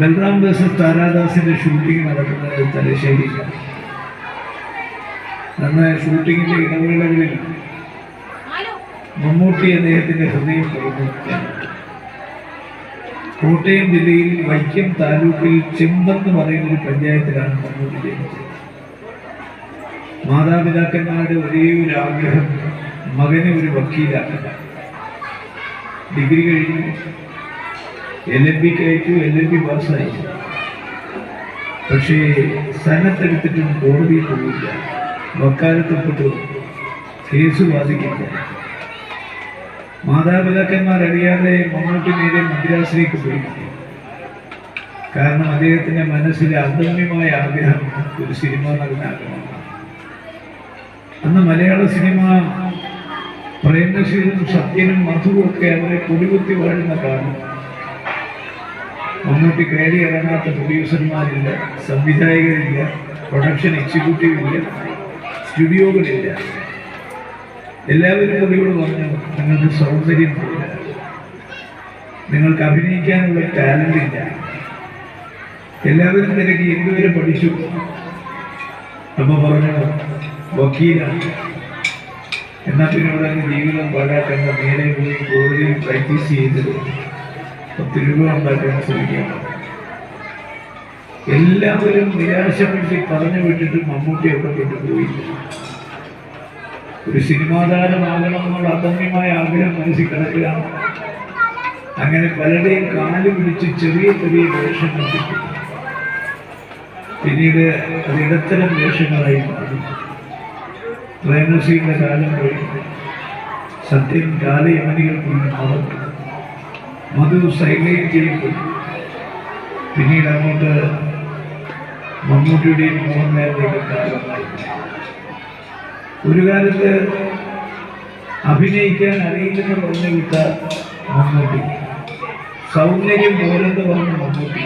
Balram Das താരാദാസിന്റെ shooting നടക്കുന്നത് തലശ്ശേരിയിലാണ് അന്ന് ഷൂട്ടിങ്ങിന്റെ ഇടവേളകളിൽ മമ്മൂട്ടി അദ്ദേഹത്തിന്റെ ഹൃദയം തുറന്നു കോട്ടയം ജില്ലയിൽ വൈക്കം താലൂക്കിൽ ചെമ്പെന്ന് പറയുന്ന ഒരു പഞ്ചായത്തിലാണ് മമ്മൂട്ടി ജനിച്ചത്. മാതാപിതാക്കന്മാരുടെ ഒരേ ഒരു ആഗ്രഹം മകനെ ഒരു വക്കീലാക്കുക. ഡിഗ്രി കഴിഞ്ഞു. എൽ എൽ പി കയറ്റു എൽ എൽ ബി പാസ്സായി പക്ഷേ സ്ഥലത്തെടുത്തിട്ടും കോടതിയിൽ പോയില്ല. വക്കാലത്തപ്പെട്ടു കേസ് വാദിക്കില്ല മാതാപിതാക്കന്മാരറിയാതെ മമ്മൂട്ടി നേരെ മദ്രാസിലേക്ക് പോയി. കാരണം അദ്ദേഹത്തിന്റെ മനസ്സിലെ അദമ്യമായ ആഗ്രഹം ഒരു സിനിമ നടനാകണം. അന്ന് മലയാള സിനിമ പ്രേംനസീറും സത്യനും മധുവും ഒക്കെ അവരെ കൊടികുത്തി വാഴുന്ന കാലം. മമ്മൂട്ടി കയറി ഇറങ്ങാത്ത പ്രൊഡ്യൂസർമാരില്ല സംവിധായകരില്ല പ്രൊഡക്ഷൻ എക്സിക്യൂട്ടീവ് ഇല്ല സ്റ്റുഡിയോകളില്ല. എല്ലാവരും അവരോട് പറഞ്ഞു നിങ്ങൾക്ക് സൗന്ദര്യം ഇല്ല നിങ്ങൾക്ക് അഭിനയിക്കാനുള്ള ടാലന്റ് ഇല്ല എല്ലാവരും നിനക്ക് എന്തുവരെ പഠിച്ചു? അപ്പൊ പറഞ്ഞു വക്കീലാണ്. എന്നാൽ പിന്നെ ജീവിതം പാഴാക്കേണ്ട നേരെ പോയി കോടതിയിൽ പ്രാക്ടീസ് ചെയ്ത് രൂപ ഉണ്ടാക്കാൻ ശ്രമിക്കുകയാണ് എല്ലാവരും നിരാശപ്പെട്ട് പറഞ്ഞു വിട്ടിട്ട് മമ്മൂട്ടി അവിടെ കൊണ്ടുപോയില്ല ഒരു സിനിമാ താരമാകണം എന്നുള്ള അദമ്യമായ ആഗ്രഹം മനസ്സിൽ കിടക്കുകയാണ്. അങ്ങനെ പലരുടെയും കാൽ പിടിച്ച് ചെറിയ ചെറിയ വേഷങ്ങൾ കിട്ടി പിന്നീട് അത് ഇടത്തരം വേഷങ്ങളായി മാറി. പ്രേമസിയുടെ കാലം കഴിഞ്ഞു. സത്യം കാലയമനികൾക്കുള്ളിൽ മറന്നു മധു സൈലൈൻ ചെയ്തു. പിന്നീട് അങ്ങോട്ട് മമ്മൂട്ടിയുടെയും മോഹൻലാലിന്റെയും കാലമായി. ഒരു കാലത്ത് അഭിനയിക്കാൻ അറിയില്ലെന്ന് പറഞ്ഞു വിട്ട മമ്മൂട്ടി. സൗന്ദര്യം പോലെന്ന് പറഞ്ഞ മമ്മൂട്ടി.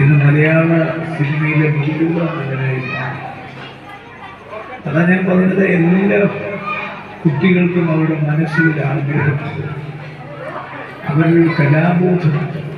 ഇന്ന് മലയാള സിനിമയിലെ മുഴുവ നടനായി മാറി അതാ ഞാൻ പറഞ്ഞത് എല്ലാ കുട്ടികൾക്കും അവരുടെ മനസ്സിൽ ആഗ്രഹമുണ്ട്. അവരൊരു കലാബോധമുണ്ട്.